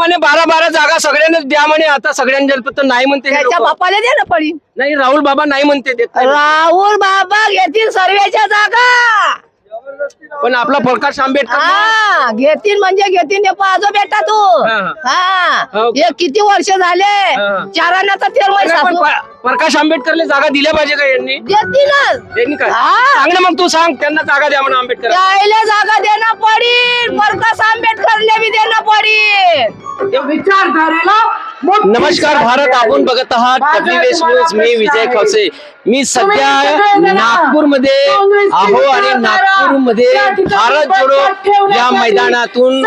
म्हणे बारा बारा जागा सगळ्यांनाच द्या म्हणे आता सगळ्यांना जलपत नाही म्हणते हे त्याच्या लोकं. बापाला दे ना पडी नाही राहुल बाबा नाही म्हणते देत नाही. राहुल बाबा घेतील सर्वेच्या जागा पण आपला प्रकाश आंबेडकर हा घेतील म्हणजे घेतील हे बेटा तू हा, हा. हा हो. हे किती वर्ष झाले हा. चारांना तर तेल नाही, पण सासू प- प्रकाश आंबेडकरला जागा दिल्या पाहिजे का यांनी देतीलच त्यांनी काय हा. सांग ना मग तू सांग त्यांना जागा द्या म्हणा आंबेडकर त्याला जागा देणं पडील प्रकाश आंबेडकरले बी देणं पडील नमस्कार भारत आपण बघत आहात डब्ल्यूएस न्यूज मी विजय खवसे. मी सध्या नागपूरमध्ये आहो आणि नागपूरमध्ये भारत जोडो या मैदानातून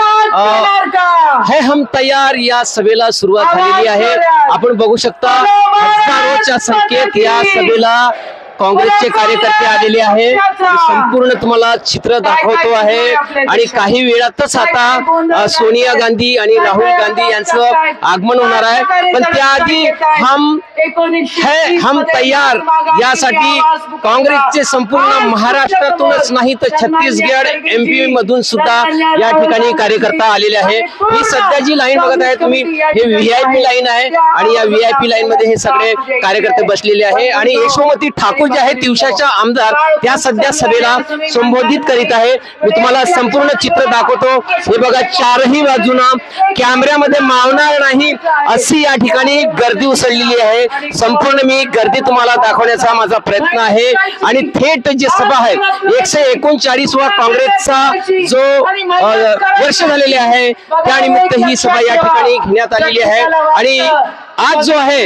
है हम तयार या सभेला सुरुवात झालेली आहे. आपण बघू शकता हजारोच्या संख्येत या सभेला काँग्रेसचे कार्यकर्ते आलेले आहे संपूर्ण तुम्हाला चित्र दाखवतो आहे. आणि काही वेळातच आता सोनिया गांधी आणि राहुल गांधी यांचं आगमन होणार आहे. पण त्याआधी हम है हम तयार. यासाठी काँग्रेसचे संपूर्ण महाराष्ट्रातूनच नाही तर छत्तीसगड एमपी मधून सुद्धा या ठिकाणी कार्यकर्ता आलेले आहे ही सध्या जी लाईन बघत आहे तुम्ही हे व्हीआयपी लाईन आहे. आणि या व्हीआयपी लाईन मध्ये हे सगळे कार्यकर्ते बसलेले आहे. आणि यशोमती ठाकूर जे आहे दिवसाच्या आमदार त्या सध्या सभेला संबोधित करीत आहे. मी तुम्हाला संपूर्ण चित्र दाखवतो. हे बघा चारही बाजूना कॅमेऱ्यामध्ये मावणार नाही अशी या ठिकाणी गर्दी उसळलेली आहे. संपूर्ण मी गर्दी तुम्हाला दाखवण्याचा माझा प्रयत्न आहे. आणि थेट जी सभा आहे एकशे एकोणचाळीस वा काँग्रेसचा जो वर्ष झालेले आहे त्यानिमित्त ही सभा या ठिकाणी घेण्यात आलेली आहे. आणि आज जो आहे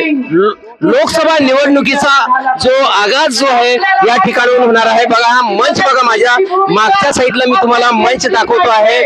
लोकसभा निवडणुकीचा जो आगाज जो आहे या ठिकाणून होणार आहे. बघा हा मंच बघा माझ्या. मागच्या साईडला मी तुम्हाला मंच दाखवतो आहे.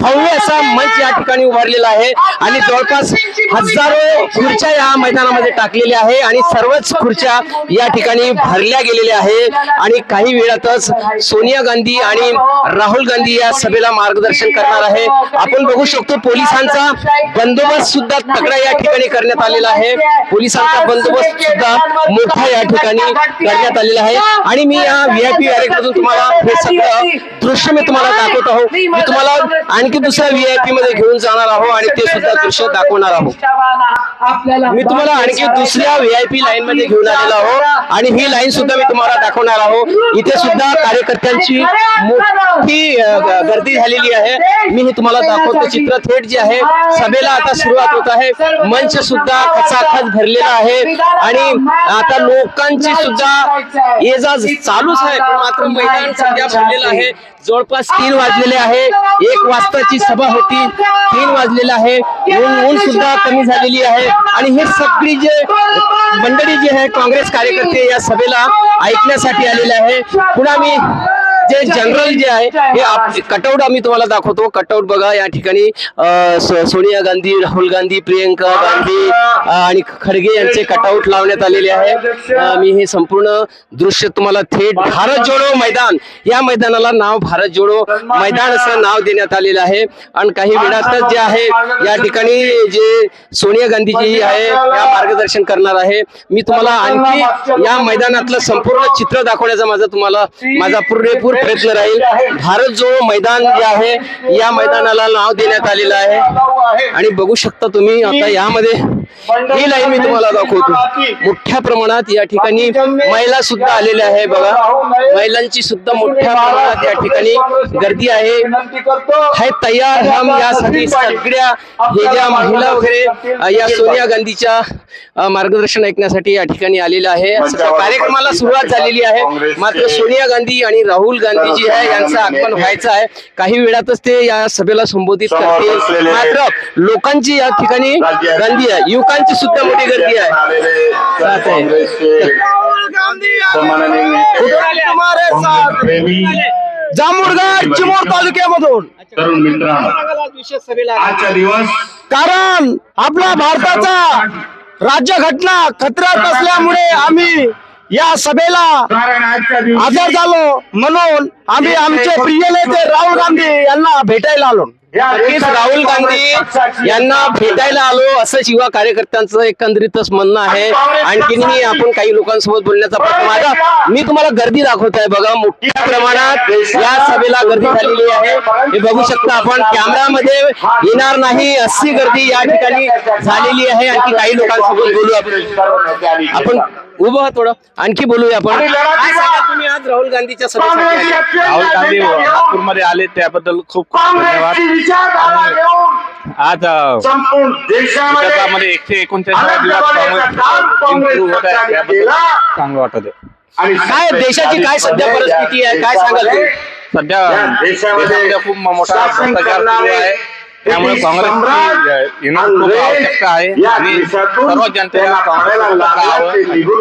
भव्य असा मंच या ठिकाणी उभारलेला आहे. आणि जवळपास हजारो खुर्च्या या मैदानामध्ये टाकलेल्या आहे आणि सर्वच खुर्च्या या ठिकाणी भरल्या गेलेल्या आहे. आणि काही वेळातच सोनिया गांधी आणि राहुल गांधी या सभेला मार्गदर्शन करणार आहे. आपण बघू शकतो पोलिसांचा बंदोबस्त सुद्धा तगडा या ठिकाणी करण्यात आलेला आहे. पोलिसांचा बंदोबस्त सुद्धा मोठा या ठिकाणी करण्यात आलेला आहे. आणि मी या व्हीआयपी मधून तुम्हाला हे सगळं दृश्य मी तुम्हाला दाखवत आहो मी तुम्हाला आणखी दुसऱ्या व्हीआयपी मध्ये घेऊन जाणार आहोत आणि ते सुद्धा दृश्य दाखवणार आहोत. मी तुम्हाला आणखी दुसऱ्या व्हीआयपी लाईन मध्ये घेऊन आलेलो आहो आणि ही लाईन सुद्धा मी तुम्हाला दाखवणार आहो इथे सुद्धा कार्यकर्त्यांची मोठी गर्दी झालेली आहे. मी हे तुम्हाला दाखवतो. चित्र थेट जे आहे सभेला आता सुरुवात होत आहे. मंच सुद्धा खचाखच भरलेला आहे. आणि आता लोकांची सुद्धा ये जा चालूच आहे. पण मात्र मैदान सध्या भरलेलं आहे. जवळपास तीन वाजलेले आहे. एक वाजताची सभा होती. तीन वाजलेला आहे. ऊन ऊन सुद्धा कमी झालेली आहे. आणि हे सगळी जे मंडळी जी आहे काँग्रेस कार्यकर्ते या सभेला ऐकण्यासाठी आलेले आहे. पुन्हा मी जे जनरल जे आहे हे कटआउट आम्ही तुम्हाला दाखवतो. कटआउट बघा या ठिकाणी सोनिया गांधी राहुल गांधी प्रियंका गांधी आणि खडगे यांचे कटआउट लावण्यात आलेले आहे. मी हे संपूर्ण दृश्य तुम्हाला थेट भारत जोडो मैदान. या मैदानाला नाव भारत जोडो मैदान असं नाव देण्यात आलेलं आहे. आणि काही वेळातच जे आहे या ठिकाणी जे सोनिया गांधी जी आहे या मार्गदर्शन करणार आहे. मी तुम्हाला आणखी या मैदानातलं संपूर्ण चित्र दाखवण्याचा माझा तुम्हाला माझा पुरेपूर प्रयत्न राहील भारत जो मैदान जे आहे या मैदानाला नाव देण्यात आलेलं आहे. आणि बघू शकता तुम्ही आता यामध्ये ही लाईन मी तुम्हाला दाखवतो. मोठ्या प्रमाणात या ठिकाणी महिला सुद्धा आलेल्या आहे बघा. महिलांची सुद्धा मोठ्या प्रमाणात या ठिकाणी गर्दी आहे. है तयार हम यासाठी सगळ्या हे ज्या महिला वगैरे या सोनिया गांधीच्या मार्गदर्शन ऐकण्यासाठी या ठिकाणी आलेल्या आहे. कार्यक्रमाला सुरुवात झालेली आहे. मात्र सोनिया गांधी आणि राहुल गांधी जी आहे यांचं आगमन व्हायचं आहे. काही वेळातच ते या सभेला संबोधित करतील. मात्र लोकांची या ठिकाणी गर्दी आहे. युवकांची सुद्धा मोठी गर्दी आहे. जांभूळगड चिमूर तालुक्यामधून. तरुण मित्रांनो आजचा दिवस कारण आपल्या भारताचा राज्यघटना खतऱ्यात असल्यामुळे आम्ही या सभेला कारण हजर झालो म्हणून आम्ही आमचे प्रिय नेते राहुल गांधी यांना भेटायला आलो. नक्कीच राहुल गांधी यांना भेटायला आलो असंच युवा कार्यकर्त्यांचं एकंदरीतच म्हणणं आहे. आणखीनही आपण काही लोकांसोबत बोलण्याचा प्रयत्न माझा मी तुम्हाला गर्दी दाखवत आहे बघा मोठ्या प्रमाणात या सभेला गर्दी झालेली आहे. हे बघू शकता आपण कॅमेरामध्ये येणार नाही अशी गर्दी या ठिकाणी झालेली आहे. आणखी काही लोकांसोबत बोलू आपण. आपण उभं आहात थोडं. आणखी बोलूया आपण. काय सांगाल तुम्ही आज राहुल गांधीच्या सभेसाठी आले? राहुल गांधी नागपूरमध्ये आले त्याबद्दल खूप खूप धन्यवाद. आज अ, संपूर्ण देशामध्ये एकशे एकोणचाळीस दिवस काँग्रेस जिंकून होत आहे त्याबद्दल चांगलं वाटत आहे. आणि काय देशाची काय सध्या परिस्थिती आहे? काय सांगाल तुम्ही? सध्या या देशामध्ये देशामध्ये खूप मोठा शासन भ्रष्टाचार सुरू करणारे आहे. त्यामुळे ब्रिटिश काँग्रेसची येणं खूप अंग्रेज आवश्यकता आहे. या आणि देशातून सर्व जनतेला काँग्रेस पाहायला लागला, ते निघून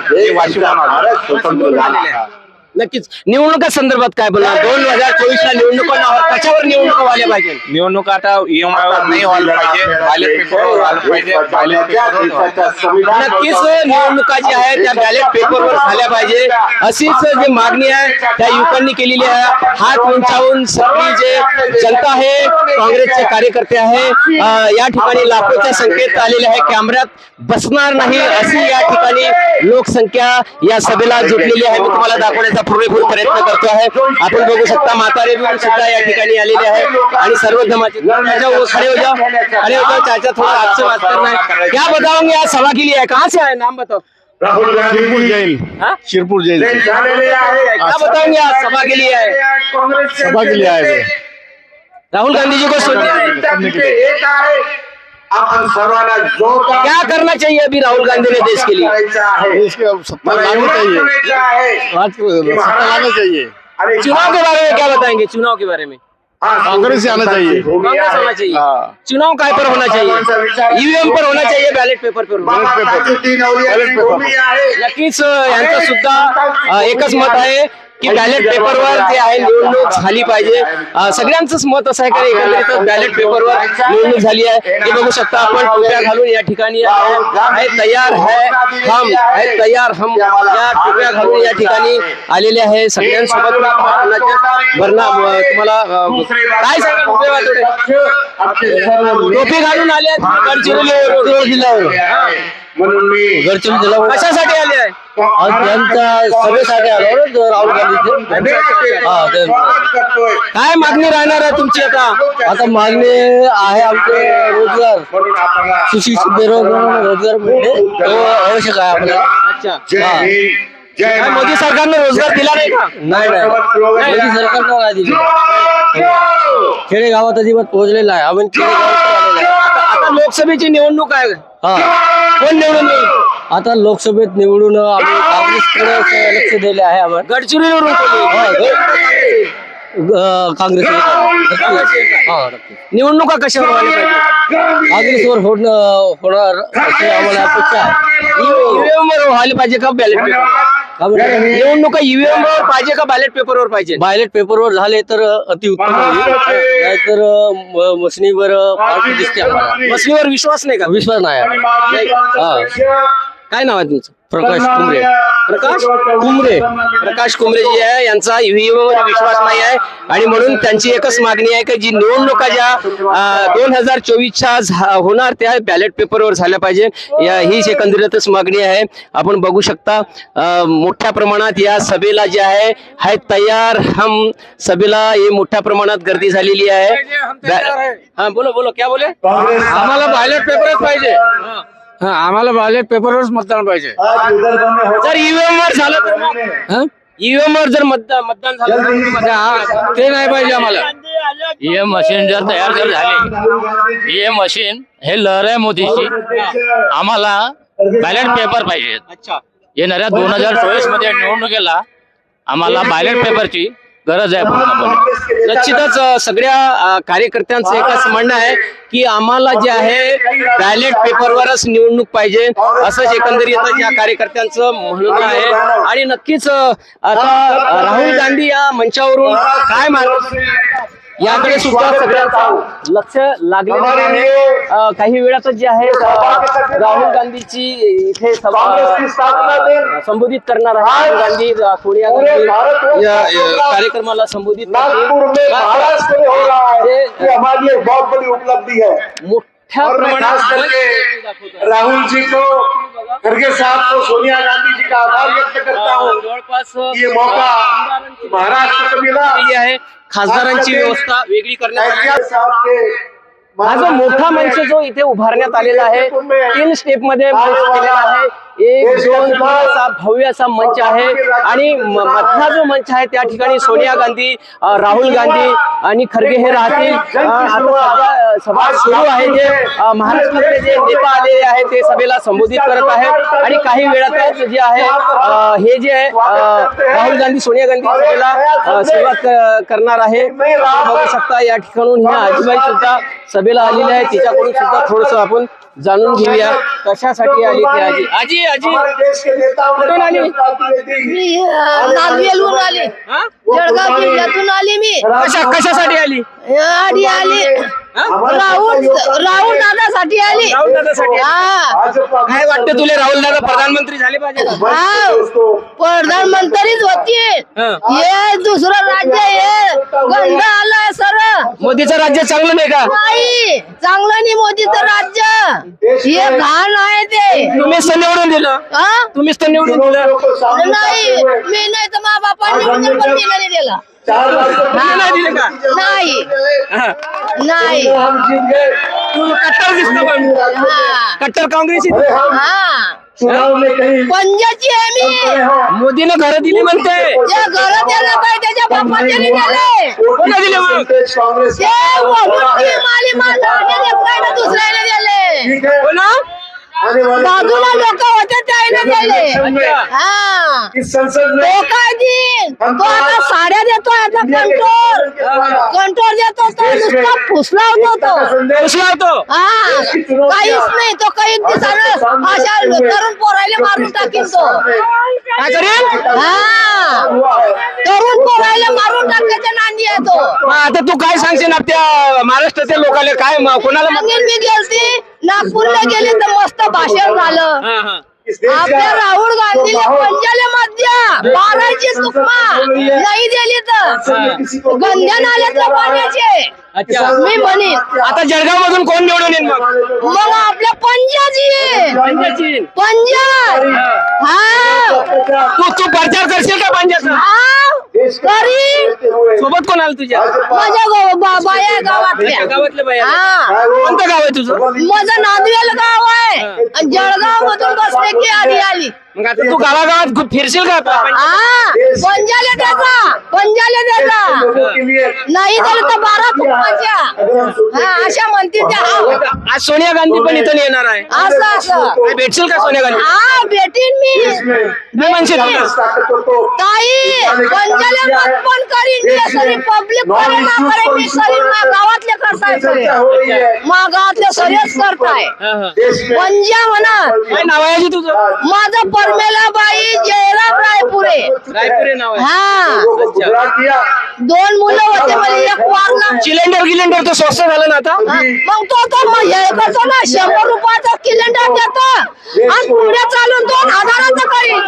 गेले. स्वतंत्र नक्कीच निवडणुका संदर्भात काय बोलणार दोन हज़ार चोवीस ला निवडणुकांवर कशावर निवडणुका व्हायला पाहिजे निवडणूक आता ईएमआय नाही व्हायला पाहिजे बॅलेट पेपरवर व्हायला पाहिजे बॅलेट पेपरवर नक्कीच निवडणुका ज्या आहेत त्या बॅलेट पेपरवर झाल्या पाहिजे अशीच जी मागणी आहे त्या युवकांनी केलेली आहे हात उंचावून सगळी जे जनता आहे काँग्रेसचे कार्यकर्ते आहे अं, या ठिकाणी लाखोच्या संख्येत आलेले आहे कॅमेऱ्यात बसणार नाही अशी या ठिकाणी लोकसंख्या या सभेला जुटलेली आहे मी तुम्हाला दाखवण्याचा पुरेपूर प्रयत्न करतो आहे. आपण बघू शकता म्हातारे सुद्धा या ठिकाणी आलेले आहे. आणि सर्व चाचा वो खड़े हो जाओ खड़े हो जाओ चाचा थोड़ा आपसे बात करना है क्या बताओगे आज सभा के लिए है कहाँ से आए? नाम बताओ. राहुल गांधी हाँ? शिरपूर आहे. क्या बताएंगे आज सभा के लिए आए काँग्रेसचे सभा के लिए आए थे. राहुल गांधी जी को सुनने आहे. आपण सर्वांना जोरदार क्या करना चाहिए अभी राहुल गांधी ने देश के लिए? करायचं आहे. सत्ता मला लानी एवढं चाहिए। म्हणायचं आहे आज की सत्ता लाना महाराज- चाहिए। अरे चुनाव के बारे में क्या बताएंगे? चुनाव के बारे में। हा, कांग्रेस से आना चाहिए। भूमी कांग्रेस आहे. होना चाहिए। हाँ। चुनाव काय पर होना चाहिए? ईवीएम पर होना चाहिए बैलेट पेपर पर होना बाबा भूमी आहे. नक्कीच यांचं सुद्धा अ, एकच मत आहे. की बॅलेट पेपरवर जे आहे निवडणूक झाली पाहिजे. सगळ्यांचंच मत असं आहे की एकंदरीत बॅलेट पेपरवर निवडणूक झाली आहे. हे बघू शकता आपण टोप्या घालून या ठिकाणी तयार है हम आहे तयार हम. या टोप्या घालून या ठिकाणी आलेले आहे सगळ्यांसोबत. भरणा तुम्हाला काय थोडे टोपी घालून आले आहेत तुम्ही गडचिरोलीवरून जिल्ह्यावरून. म्हणून मी गडचिरोली जिल्हा कशासाठी आले आहे? आज त्यांच्या सभेसाठी आलो ना राहुल गांधीचे हा ते करतोय काय मागणी राहणार आहे तुमची आता? आता मागणी आहे आमचे रोजगार. म्हणून आपल्याला सुशिक्षित बेरोजगारांना रोजगार मिळणे तो आवश्यक आहे आपल्याला. अच्छा. जय हा. हिंद जय काय मोदी सरकारने रोजगार दिला नाही का? नाही नाही. मोदी सरकारनं नाही दिली. खेडेगावात अजिबात पोहोचलेला आहे आम्ही खेडेगावात आलेलो आहे. आता आता लोकसभेची निवडणूक आहे. हा. कोण निवडून येईल? आता लोकसभेत निवडून आम्ही काँग्रेसकडे लक्ष दिले आहे आम्हाला गडचिरोलीवरून कोण हा, काँग्रेस हा नक्की. निवडणुका कशावर व्हायला पाहिजे? काँग्रेसवर होणं होणार अशी आम्हाला अपेक्षा आहे. ईव्हीएम वर व्हायला पाहिजे का बॅलेट पेपर? निवडणुका ईव्हीएम वर पाहिजे का बॅलेट पेपरवर पाहिजे? बायलेट पेपरवर झाले तर अतिउत्तम होईल. नाहीतर म- मशिनीवर पार्टी दिसते आम्हाला. मसलीवर विश्वास नाही का? विश्वास नाही. हा. काय नाव आहे तुमचं? प्रकाश कुंबरे प्रकाश कुंबरे प्रकाश कुंबरे जी आहे यांचा ईव्हीएम वर विश्वास नाही आहे. आणि म्हणून त्यांची एकच मागणी आहे की जी निवडणुका ज्या दोन हजार चोवीसच्या होणार त्या बॅलेट पेपरवर झाल्या पाहिजे. या हीच एकंदरीतच मागणी आहे. आपण बघू शकता मोठ्या प्रमाणात या सभेला जे आहे हाय तयार. हम सभेला ही मोठ्या प्रमाणात गर्दी झालेली आहे. हा बोलो बोलो. क्या बोले आम्हाला बायलेट पेपरच पाहिजे. हा आम्हाला बायलेट पेपरवरच मतदान पाहिजे. जर ईव्हीएम वर झालं तर मग? हा? ईव्हीएम वर जर मतदान मतदान झालं तर हा, ते नाही पाहिजे आम्हाला. हे मशीन जर तयार जर झाले हे मशीन हे लहर आहे मोदीची. आम्हाला बॅलेट पेपर पाहिजे. अच्छा. येणाऱ्या दोन हजार चोवीसमध्ये निवडणुकीला आम्हाला बॅलेट पेपरची गरज आहे पूर्णपणे. निश्चितच सगळ्या कार्यकर्त्यांचं एकच म्हणणं आहे की आम्हाला जे आहे बॅलेट पेपरवरच निवडणूक पाहिजे. असंच एकंदरीत या कार्यकर्त्यांचं म्हणणं आहे. आणि नक्कीच आता राहुल गांधी या मंचावरून काय मागणी याकडे सुद्धा सगळ्यांचं लक्ष अं, काही वेळातच जे आहे राहुल गांधीची इथे संबोधित करणार आहे राहुल गांधी सोनिया गांधी. या या कार्यक्रमाला संबोधित नागपुर में करतील. महाराष्ट्र में हो रहा है हे ये हमारी एक बहुत बड़ी उपलब्धि है। मोठ्या और मैं खास करके प्रमाणात राहुल जी को खड़गे साहब को सोनिया गांधी जी का आभार व्यक्त करता हूँ। जवळपास ये मौका महाराष्ट्र को मिला। आहे खासदारांची व्यवस्था वेगळी करण्यात हा जो मोठा मंच जो इथे उभारण्यात आलेला आहे तीन स्टेपमध्ये आहे. एक दोन असा भव्य असा मंच आहे. आणि मधला जो मंच आहे त्या ठिकाणी सोनिया गांधी राहुल गांधी आणि खरगे हे राहतील. सभा सुरू आहे. जे महाराष्ट्रातले जे नेता आलेले आहेत ते सभेला संबोधित करत आहेत. आणि काही वेळातच जे आहे हे जे आहे राहुल गांधी सोनिया गांधी सभेला सुरुवात करणार आहे. बघू शकता या ठिकाणून ह्या आजीबाई सुद्धा सभेला आलेल्या आहे तिच्याकडून सुद्धा थोडस आपण जाणून घेऊया कशासाठी आली ती आजी. आजी आजी. हमारे देश के नेताओं ने कुठून आली? मी आली. हा? जळगाव जिल्ह्यातून आली? मी. कशा कशासाठी आली? आधी आली. राहुल राहुल दादासाठी आली. राहुल दादासाठी आली. हा. काय वाटतं तुला राहुल दादा प्रधानमंत्री झाले पाहिजे? का? हा. प्रधानमंत्रीच होती हा. दुसरं राज्य हे गंध आलाय सर. मोदीचं राज्य चांगलं नाही का? नाही. चांगलं नाही मोदीचं राज्य. हे घाण आहे ते. तुम्हीच तर निवडून दिलं. हा? तुम्हीच तर निवडून दिलं. नाही. मी नाही तर मा बापांनी निवडून पण मी नाही दिला. तुम्ही नाही दिलं का? नाही. हा. नाही. तू कट्टर दिसतो पण. हा. कट्टर काँग्रेसी हा. पंजाची आहे मी. मोदीनं घरं दिली म्हणते. जे घर त्याला काय त्याच्या बापाने दिले. कोणा दिले मग? ते माली दिले. है. हो बाजूला लोक होते त्याने अच्छा. हा. इस संसद में तो काय देईन तो आता साड्या देतोय आता कंट्रोल. कंट्रोल देतो तो नुसता फुसला होतो तो. कसला होतो. हा. काहीच नाही तो काही दिवसानं अशा तरुण पोरायला मारून टाकीन तो. काय करेल? हा. तरुण पोरायला मारून टाकायच्या नांदी आहे तो. मग आता तू काय सांगशील आपल्या महाराष्ट्राच्या लोकांना? काय कोणाला मी गेलती नागपूरला गेली तर मस्त भाषण झालं. हा, हा. आपल्या राहुल गांधीला पंजाले मध्य बाराची तुकमा नाही दिली तर गंध्या नाल्यातल्या पाण्याचे. अच्छा. मी म्हणेन आता जळगाव मधून कोण निवडून येईल मग? मग आपल्या. पंजाची पंजाब हा. तू तू प्रचार करशील का पंजाचा हा. करी सोबत कोण आलं तुझ्या? माझ्या गाव बा- बाया गावातल्या. हा. कोणतं गाव आहे तुझं? माझं नांदवेल गाव आहे. आणि जळगाव मधून बसले की आधी आली. मग आता तू गावागावात फिरशील का हा. पंजाले त्याचा पंजाले त्याचा नाही दिलं तर बारा कुटुंबाच्या हा अशा म्हणतील त्या. हा. आज सोनिया गांधी पण इथं येणार आहे. असं असं. काय भेटशील का सोनिया गांधी? हा भेटीन मी. मी म्हणशील. ताई पंजाले मत पण करीन मी सरी पब्लिक करे ना करे मी सरी मा गावातले करताय सगळे. मा गावातले सगळेच करताय. पंजा म्हणा काय नाव आहे आजी तुझं माझं परमेला बाई जयराम रायपुरे नाव आहे. हा. दोन मुलं होते मला एक वारला सिलेंडर गिलेंडर तो स्वस्त झालं ना आता? हा, मग तो तो मग हे करतो ना शंभर रुपयाचा सिलेंडर देतो. आणि पुढे चालून दोन हजाराचं करीन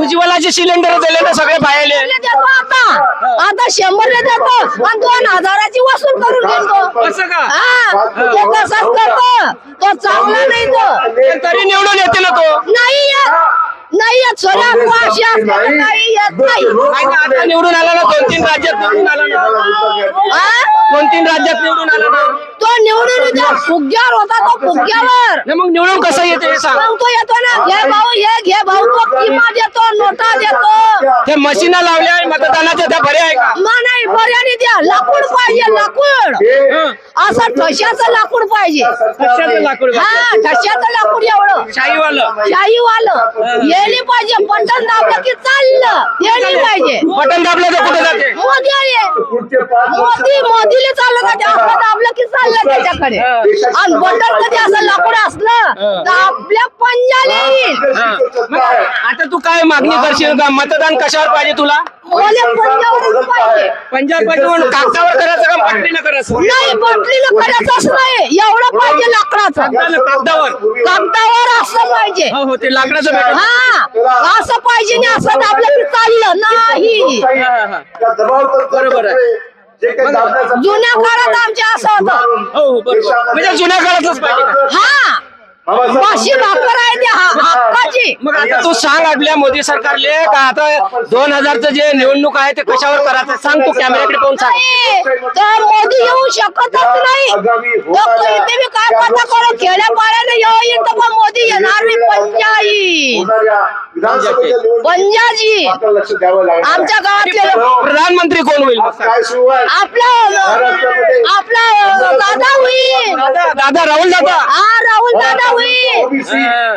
उज्ज्वलाचे सिलेंडर दिले ना सगळे देतो आता. आता शंभरला देतो. आणि दोन हजाराची वसूल करून घेतो असं का? हा. तो तसाच करतो. तो चांगला नाही तो. तरी निवडून येते ना तो. नाही येत. नाही येत सोन्या अशी असल्यानं नाही. येत नाही आता निवडून आला ना दोन तीन राज्यात निवडून आला ना. हा? दोन तीन राज्यात निवडून आला ना. निवडून येतो. फुग्यावर होता तो फुग्यावर नाही मग निवडून कसं येते हे सांग. मग तो येतो ना. घे भाऊ हे घे भाऊ तो किमा देतो नोटा देतो. ते मशीना लावल्या आहे मतदानाच्या त्या बऱ्या आहे का? मा नाही बऱ्याने द्या. लाकूड पाहिजे लाकूड. हं. असं ठशाचं लाकूड पाहिजे. कशाचं लाकूड हा ठशाचं लाकूड एवढं. शाहीवालं. शाही वालं येली पाहिजे. बटन दाबलं की चाललं. येली पाहिजे. बटन दाबलं तर कुठे जाते? मोदी आले मोदी मोदीला चाललं का ते आपलं दाबलं की चाललं. त्याच्याकडे. आणि बटन कधी असं लाकूड असलं तर आपल्या पंजाला! येईल आता तू काय मागणी करशील का? मतदान कशावर पाहिजे तुला? मला पंजावरच पाहिजे. पंजाब पाहिजे म्हणून कागदावर करायचं का? पाटलीनं करायचं? नाही बटलीनं करायचंच नाही. एवढं पाहिजे लाकडाचं. कागदानं- कागदावर कागदावर. असं पाहिजे. हो हो ते लाकडाचं भेटेल हा. असं पाहिजे नाही असं दाबलं की चाललं नाही. बरोबर आहे. जुन्या काळात आमच्या असं होतं. हो बरोबर. म्हणजे जुन्या काळातच पाहिजे का? हा. बाशी भाकर आहे ते हा- हक्काची मग आता तू सांग आपल्या मोदी सरकारले का आता दोन हजारचं जे निवडणूक आहे ते कशावर करायचं? सांग तू कॅमेऱ्याकडे पाहून सांग. तर मोदी येऊ शकतच नाही. मी काय करू खेड्या पाड्याने येईल तर पण मोदी येणार नाही पंजाई पंजाजी लागेल आमच्या गावातले लोक- प्रधानमंत्री कोण होईल? आपला आपला दादा होईल. दादा दादा राहुल दादा. हा राहुल दादा होईल.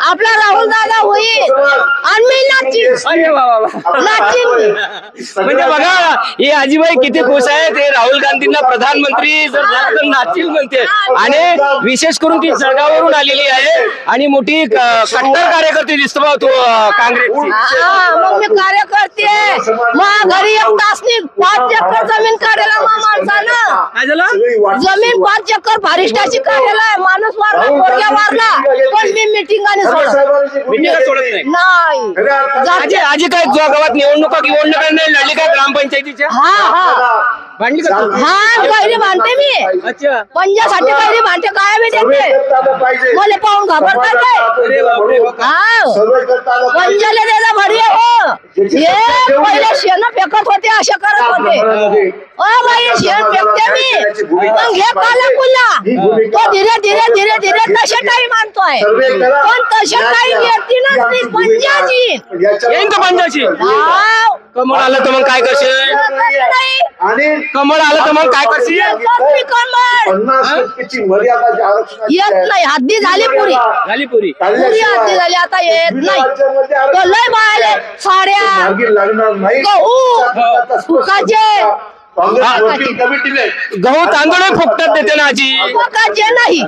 आपला राहुल दादा होईल. आणि मी नाचीन. नाचीन. म्हणजे बघा हे आजीबाई किती खुश आहे ते राहुल गांधींना प्रधानमंत्री जर नाचील म्हणते. आणि विशेष करून ती जळगाववरून आलेली आहे. आणि मोठी कट्टर कार्यकर्ती दिसतो तू हा मग मी कार्यकर्ते मग घरी एक तासनी पाच एकर जमीन काढायला मा माणसानं. जमीन. पाच एकर फारिस्टाची काढायला माणूस वारला पोरग्या वारला पण मी मिटिंगाने सोडत नाही. आजी आजी काय गावात निवडणुका निवडणुका नाही लढली काय ग्रामपंचायतीच्या? हा हा. भांडली का? हा कैरी बांधते मी. अच्छा. पंजासाठी कैरी बांधते काय मी देते करता मला पाहून घाबरतात काय? हो. का? हा सर्वे करता आलं पाहिजे. पंजाला त्याचा भरी आहे, हो हे पहिले शेण फेकत होते ओ बाई शेण फेकते मी. मग घे काला कुल्ला तो धीरे धीरे धीरे धीरे तसे टाईम आणतोय. पण तसे टाईम येतीलच नाही पंजाची याच्या- येईन का पंजाची? हाव. कमळ आलं तर मग काय करशील. आणि कमळ आलं तर मग काय करशील? येत नाही. हद्दी झाली पुरी. झाली पुरी. पुरी हद्दी झाली. आता येत नाही. तो लय साड्या. मार्गी लागणार नाही. गहू, गहू तांदूळ फुकटात देते ना आजी. उपयोगाचे नाही.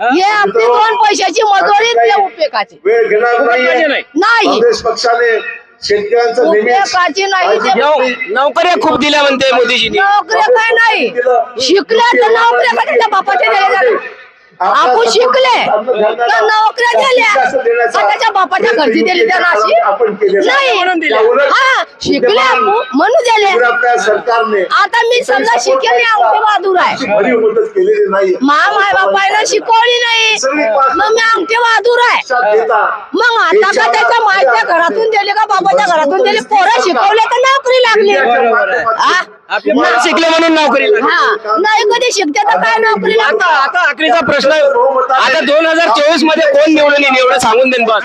हे आपली दोन पैशाची मजुरी ते उपयोगाची. वेळ घेणार नाहीये. नाही. नाही. काँग्रेस पक्षाने शेतकऱ्यांचं नेहमीच उपयोगाची नाही. ते नऊ- नोकऱ्या खूप दिल्या म्हणते मोदीजींनी. नोकऱ्या काय नाही. शिकल्या तर नोकऱ्या त्याच्या बापाच्या दिल्या जातात. आपण शिकले. नोकऱ्या दिल्या. का त्याच्या बापाच्या घरची दिली त्या नाशी नाही. दिल्या. हा शिकले आपण म्हणून दिले सरकारने आता मी समजा शिकेली अंगठी बहादूर आहे. मा माय बापायला शिकवली नाही. मग मी अंगठी बहादूर आहे मग आता का त्याच्या मायच्या घरातून दिले का बाबाच्या घरातून दिले? पोरं शिकवले तर नोकरी लागली. हा? शिकले म्हणून नोकरी. हा. नाही कधी शिकते तर काय नोकरी आता आखरीचा प्रश्न आता दोन हजार चोवीसमध्ये कोण निवडून येईल एवढं सांगून देन बस.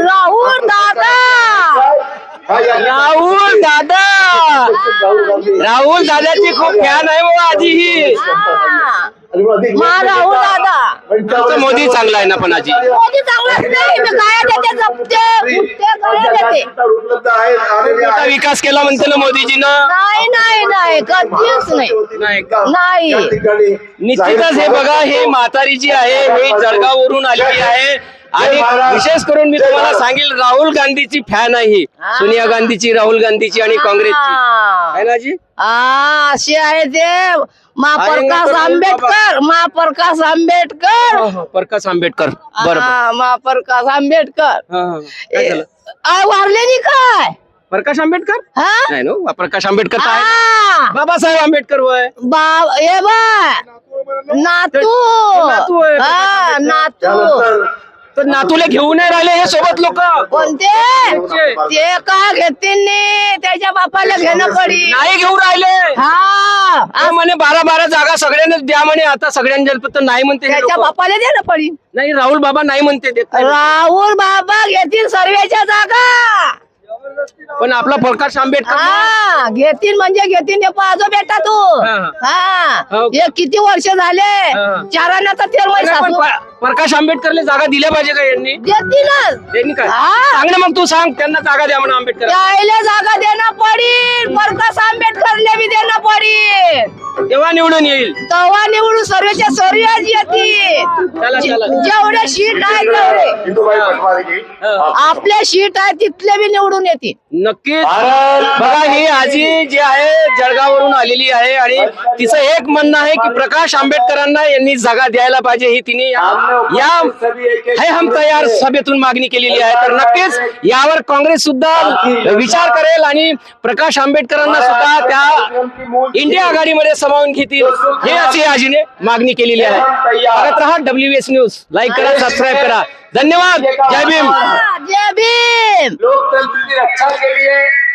राहुल दादा. राहुल दादा. राहुल दादाची खूप फॅन आहे आजी ही हा. आणि मग राहुल दादा. मोदी चांगला आहे ना पण आजी. मोदी चांगलाच नाही मी काय देते जपते उठते गळे देते उपलब्ध आहेत आलेले मोठा आहेत. विकास केला म्हणते ना मोदीजीनं. नाही नाही नाही कधीच नाही. निश्चितच हे बघा हे म्हातारी जी आहे ही जळगाववरून आलेली आहे. आणि विशेष करून मी तुम्हाला सांगेल राहुल गांधीची फॅन आहे ही. सोनिया गांधीची राहुल गांधीची आणि काँग्रेसची. हा. आहे ना जी हा असे आहे ते. महाप्रकाश आंबेडकर महाप्रकाश आंबेडकर. प्रकाश आंबेडकर. बरोबर. हा, महाप्रकाश आंबेडकर. हा, हा. वारले नाही काय? प्रकाश आंबेडकर? हा? नाही नो प्रकाश आंबेडकर हा. बाबासाहेब आंबेडकर वय. बाब ए बा. नातू. नातू. तर नातूला घेऊन नाही राहिले हे सोबत लोक. कोणते? ते का घेतील नाही त्याच्या बापाला घेणं पडी नाही घेऊन राहिले. हा. हा, म्हणे बारा बारा जागा सगळ्यांनाच द्या म्हणे आता सगळ्यांच्या तर नाही म्हणते हे त्याच्या लोकं. बापाला देणं पडी नाही राहुल बाबा नाही म्हणते देत. नाही. राहुल बाबा घेतील सर्वेच्या जागा. पण आपला प्रकाश आंबेडकर हा घेतील म्हणजे घेतील हे पाहतो बेटा तू. हा, हा. हो. हे. किती वर्ष झाले? हा. चारांना तर तेल नाही, पण प- प्रकाश आंबेडकरला जागा दिल्या पाहिजे का यांनी? देतीलच. काय? हा. सांग ना मग तू सांग त्यांना जागा द्या म्हणा आंबेडकर. त्याला जागा देणं पडील. प्रकाश आंबेडकरले बी देणं पडेल. तेव्हा निवडून येईल. तवा निवडून सर्वेच्या सर्वच येतील. चला, चला. जेवढे सीट आहे तेवढे. इंदुबाई पटवारी जी आपल्या सीट आहे तिथले बी निवडून येतील. नक्कीच. बघा ही आजी जी आहे जळगाववरून आलेली आहे आणि तिचं एक म्हणणं आहे की प्रकाश आंबेडकरांना यांनी जागा द्यायला पाहिजे ही तिने या- या है हम तयार सभेतून मागणी केलेली आहे. तर नक्कीच यावर काँग्रेस सुद्धा विचार करेल आणि प्रकाश आंबेडकरांना सुद्धा त्या इंडिया आघाडीमध्ये समावून घेतील. हे अशी आजीने मागणी केलेली आहे. बघत रहा डब्ल्यू एस न्यूज लाईक करा सबस्क्राईब करा. धन्यवाद. जय भीम. जय भीम. लोकतंत्र की रक्षा के लिए